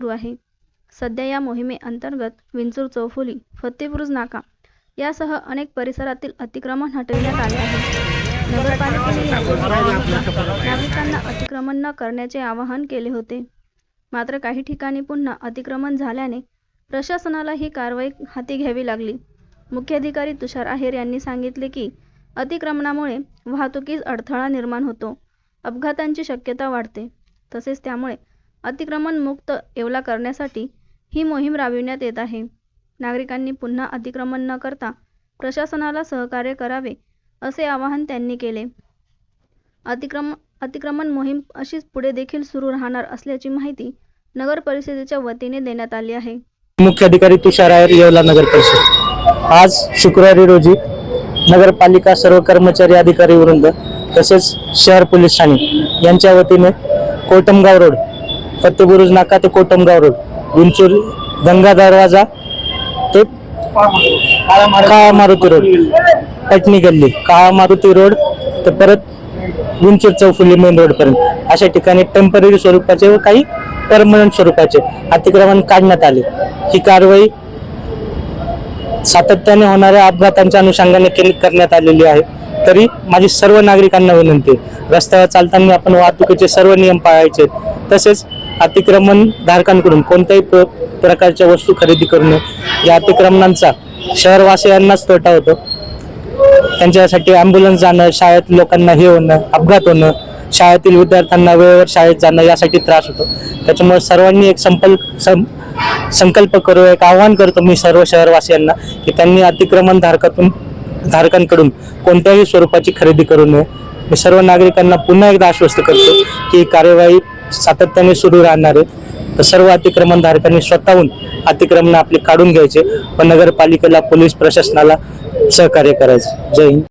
सुरू आहे. सध्या या मोहिमेअंतर्गत विंचूर चौफुली फतेपुरुज नाका यासह अनेक परिसरातील अतिक्रमण हटविण्यात आले आहे. नगरपालिकेने नागरिकांना अतिक्रमण न करण्याचे आवाहन केले होते. मात्र काही ठिकाणी पुन्हा अतिक्रमण झाल्याने प्रशासनाला ही कारवाई हाती घ्यावी लागली. मुख्याधिकारी तुषार आहेर यांनी सांगितले की अतिक्रमणामुळे वाहतुकीस अडथळा निर्माण होतो. अपघातांची शक्यता वाढते. तसेच त्यामुळे अतिक्रमण मुक्त येवला करण्यासाठी ही मोहीम राबविण्यात येत आहे. नागरिकांनी पुन्हा अतिक्रमण न करता प्रशासनाला सहकार्य करावे असे आवाहन त्यांनी केले. अतिक्रम अतिक्रमण मोहीम अशीच पुढे देखील सुरू राहणार असल्याची माहिती नगर परिषदेच्या वतीने देण्यात आली आहे. मुख्य अधिकारी तुषार आयर येवला नगर परिषद. आज शुक्रवारी रोजी नगरपालिका सर्व कर्मचारी अधिकारी वृंद तसेच शहर पोलीस ठाणे यांच्या वतीने कोटमगाव रोड फतेबुरुज नाका ते कोटमगाव रोड विंचूर गंगा दरवाजा ते काळा मारुती रोड पटणी गल्ली काळा मारुती रोड ते परत विंचूर चौफुली मेन रोड पर्यंत. अशा ठिकाणी टेंपररी स्वरूपाचे व काही परमनंट स्वरूपाचे अतिक्रमण काढण्यात आले. ही कारवाई सातत्याने होणाऱ्या अपघातांच्या अनुषंगाने केली करण्यात आलेली आहे. तरी माझी सर्व नागरिकांना विनंती रस्त्यावर चालताना आपण वाहतुकीचे सर्व नियम पाळायचे तसेच अतिक्रमण धारकांकडून कोणत्याही प्रकारच्या वस्तू खरेदी करू नये. या अतिक्रमणांचा शहरवासियांनाच तोटा होतो. त्यांच्यासाठी ॲम्ब्युलन्स जाणं शाळेत लोकांना हे होणं अपघात होणं शाळेतील विद्यार्थ्यांना वेळेवर शाळेत जाणं यासाठी त्रास होतो. त्याच्यामुळे सर्वांनी एक संकल्प सं संकल्प करू एक आव्हान करतो मी सर्व शहरवासियांना की त्यांनी अतिक्रमण धारकातून धारकांकडून कोणत्याही स्वरूपाची खरेदी करू नये. मी सर्व नागरिकांना पुन्हा एकदा आश्वस्त करतो की कार्यवाही सातत्याने सुरू राहणार आहेत तर सर्व अतिक्रमणधारकांनी स्वतःहून अतिक्रमण आपली काढून घ्यायचे व नगरपालिकेला पोलीस प्रशासनाला सहकार्य करायचं. जय हिंद.